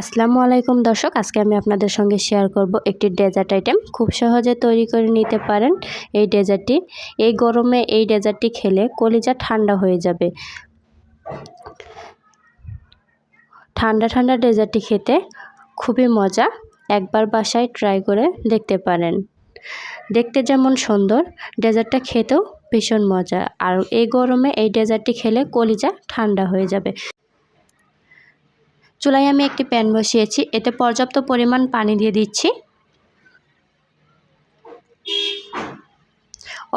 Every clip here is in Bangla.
আসসালামু আলাইকুম দর্শক, আজকে আমি আপনাদের সঙ্গে শেয়ার করব একটি ডেজার্ট আইটেম খুব সহজে তৈরি করে নিতে পারেন এই ডেজার্টটি এই গরমে এই ডেজার্টটি খেলে কলিজা ঠান্ডা হয়ে যাবে। ঠান্ডা ঠান্ডা ডেজার্টটি খেতে খুবই মজা। একবার বাসায় ট্রাই করে দেখতে পারেন। দেখতে যেমন সুন্দর ডেজার্টটা খেতেও ভীষণ মজা। আর এই গরমে এই ডেজার্টটি খেলে কলিজা ঠান্ডা হয়ে যাবে। চুলায় আমি একটি প্যান বসিয়েছি, এতে পর্যাপ্ত পরিমাণ পানি দিয়ে দিচ্ছি।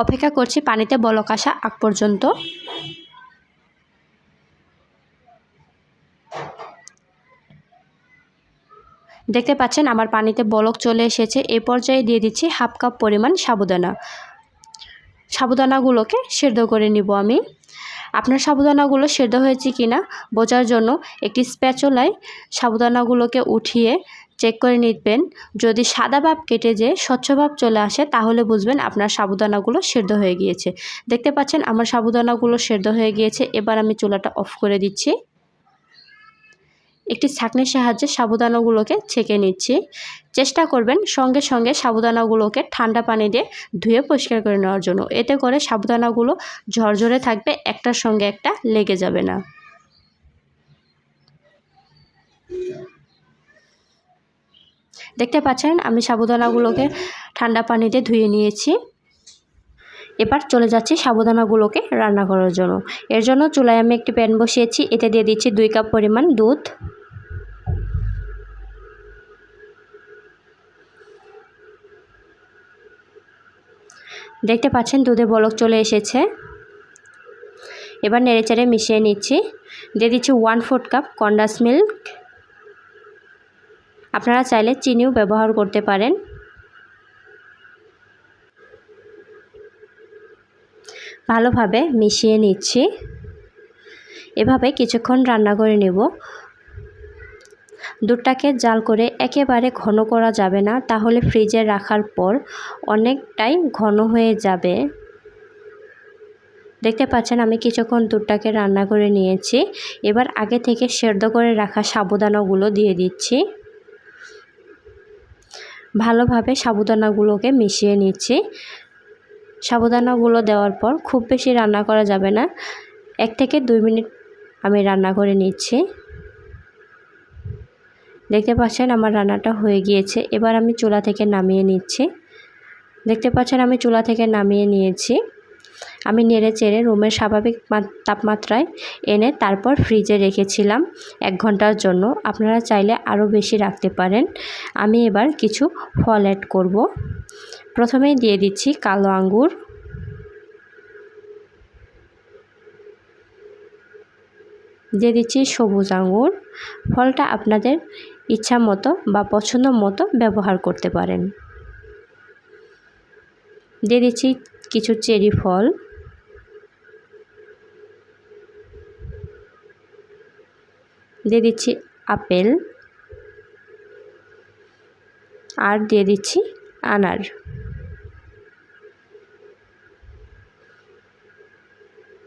অপেক্ষা করছি পানিতে বলক আসা আগ পর্যন্ত। দেখতে পাচ্ছেন, আমার পানিতে বলক চলে এসেছে। এ পর্যায়ে দিয়ে দিচ্ছি হাফ কাপ পরিমাণ সাবুদানা। সাবুদানাগুলোকে সেদ্ধ করে নিব আমি। আপনার সাবুদানাগুলো সেদ্ধ হয়েছে কি না বোঝার জন্য একটি স্প্যাচলায় সাবুদানাগুলোকে উঠিয়ে চেক করে নিবেন। যদি সাদা ভাব কেটে যে স্বচ্ছ ভাব চলে আসে, তাহলে বুঝবেন আপনার সাবুদানাগুলো সেদ্ধ হয়ে গিয়েছে। দেখতে পাচ্ছেন, আমার সাবুদানাগুলো সেদ্ধ হয়ে গিয়েছে। এবার আমি চুলাটা অফ করে দিচ্ছি। একটি ছাঁকনির সাহায্যে সাবুদানাগুলোকে ছেঁকে নিচ্ছি। চেষ্টা করবেন সঙ্গে সঙ্গে সাবুদানাগুলোকে ঠান্ডা পানি দিয়ে ধুয়ে পরিষ্কার করে নেওয়ার জন্য। এতে করে সাবুদানাগুলো ঝরঝরে থাকবে, একটার সঙ্গে একটা লেগে যাবে না। দেখতে পাচ্ছেন, আমি সাবুদানাগুলোকে ঠান্ডা পানিতে ধুয়ে নিয়েছি। এবার চলে যাচ্ছি সাবুদানাগুলোকে রান্না করার জন্য। এর জন্য চুলায় আমি একটি প্যান বসিয়েছি। এতে দিয়ে দিচ্ছি দুই কাপ পরিমাণ দুধ। দেখতে পাচ্ছেন দুধে বলক চলে এসেছে। এবার নেড়েচেড়ে মিশিয়ে নিচ্ছি। দিয়ে দিচ্ছি one fourth cup condensed milk আপনারা চাইলে চিনিও ব্যবহার করতে পারেন। ভালোভাবে মিশিয়ে নিচ্ছি। এভাবে কিছুক্ষণ রান্না করে নেব। দুধটাকে জাল করে একেবারে ঘন করা যাবে না, তাহলে ফ্রিজে রাখার পর অনেকটাই ঘন হয়ে যাবে। দেখতে পাচ্ছেন, আমি কিছুক্ষণ দুধটাকে রান্না করে নিয়েছি। এবার আগে থেকে সেদ্ধ করে রাখা সাবুদানাগুলো দিয়ে দিচ্ছি। ভালোভাবে সাবুদানাগুলোকে মিশিয়ে নিচ্ছি। সাবুদানাগুলো দেওয়ার পর খুব বেশি রান্না করা যাবে না। এক থেকে দুই মিনিট আমি রান্না করে নিচ্ছি। দেখতে পাচ্ছেন আমার রান্নাটা হয়ে গিয়েছে। এবার আমি চুলা থেকে নামিয়ে নিচ্ছি। দেখতে পাচ্ছেন আমি চুলা থেকে নামিয়ে নিয়েছি। আমি নেড়ে চেড়ে রুমের স্বাভাবিক তাপমাত্রায় এনে তারপর ফ্রিজে রেখেছিলাম এক ঘণ্টার জন্য। আপনারা চাইলে আরও বেশি রাখতে পারেন। আমি এবার কিছু ফল অ্যাড করব। প্রথমেই দিয়ে দিচ্ছি কালো আঙ্গুর। দিয়ে দিচ্ছি সবুজ আঙুর ফলটা আপনাদের ইচ্ছা মতো বা পছন্দ মতো ব্যবহার করতে পারেন। দিয়ে দিচ্ছি কিছু চেরি ফল। দিয়ে দিচ্ছি আপেল। আর দিয়ে দিচ্ছি আনার।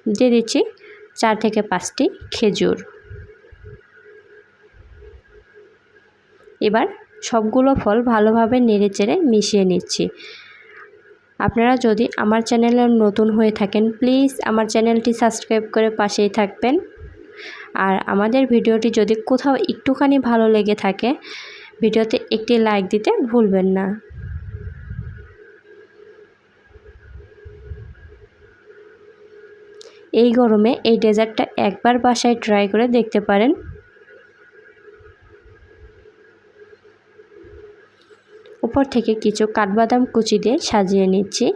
দিয়ে দিচ্ছি চার থেকে পাঁচটি খেজুর। এবার সবগুলো ফল ভালোভাবে নেড়ে চেড়ে মিশিয়ে নিচ্ছি। আপনারা যদি আমার চ্যানেলে নতুন হয়ে থাকেন, প্লিজ আমার চ্যানেলটি সাবস্ক্রাইব করে পাশেই থাকবেন। আর আমাদের ভিডিওটি যদি কোথাও একটুখানি ভালো লেগে থাকে, ভিডিওতে একটি লাইক দিতে ভুলবেন না। এই গরমে এই ডেজার্টটা একবার বাসায় ট্রাই করে দেখতে পারেন। উপর থেকে কিছু কাঠবাদাম কুচি দিয়ে সাজিয়ে নিচ্ছি।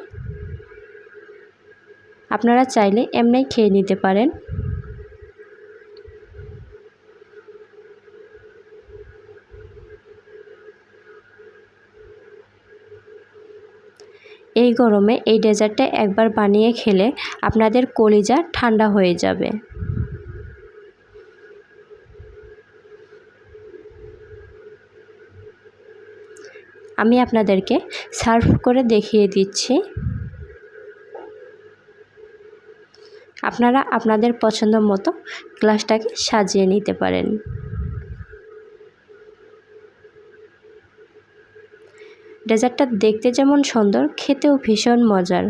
আপনারা চাইলে এমনি খেয়ে নিতে পারেন। এই গরমে এই ডেজার্টটা একবার বানিয়ে খেলে আপনাদের কলিজা ঠান্ডা হয়ে যাবে। আমি আপনাদেরকে সার্ভ করে দেখিয়ে দিচ্ছি। আপনারা আপনাদের পছন্দ মতো গ্লাসটাকে সাজিয়ে নিতে পারেন। ডেজার্টটা দেখতে যেমন সুন্দর, খেতেও ভীষণ মজার।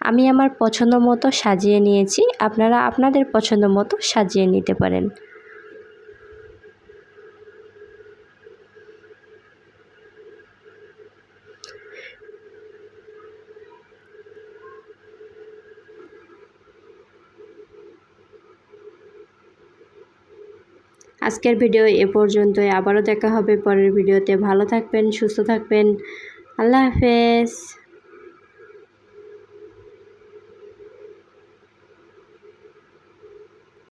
আমি আমার পছন্দ মতো সাজিয়ে নিয়েছি, আপনারা আপনাদের পছন্দ মতো সাজিয়ে নিতে পারেন। আজকের ভিডিও এ পর্যন্তই। আবারও দেখা হবে পরের ভিডিওতে। ভালো থাকবেন, সুস্থ থাকবেন। আল্লাহ হাফেজ।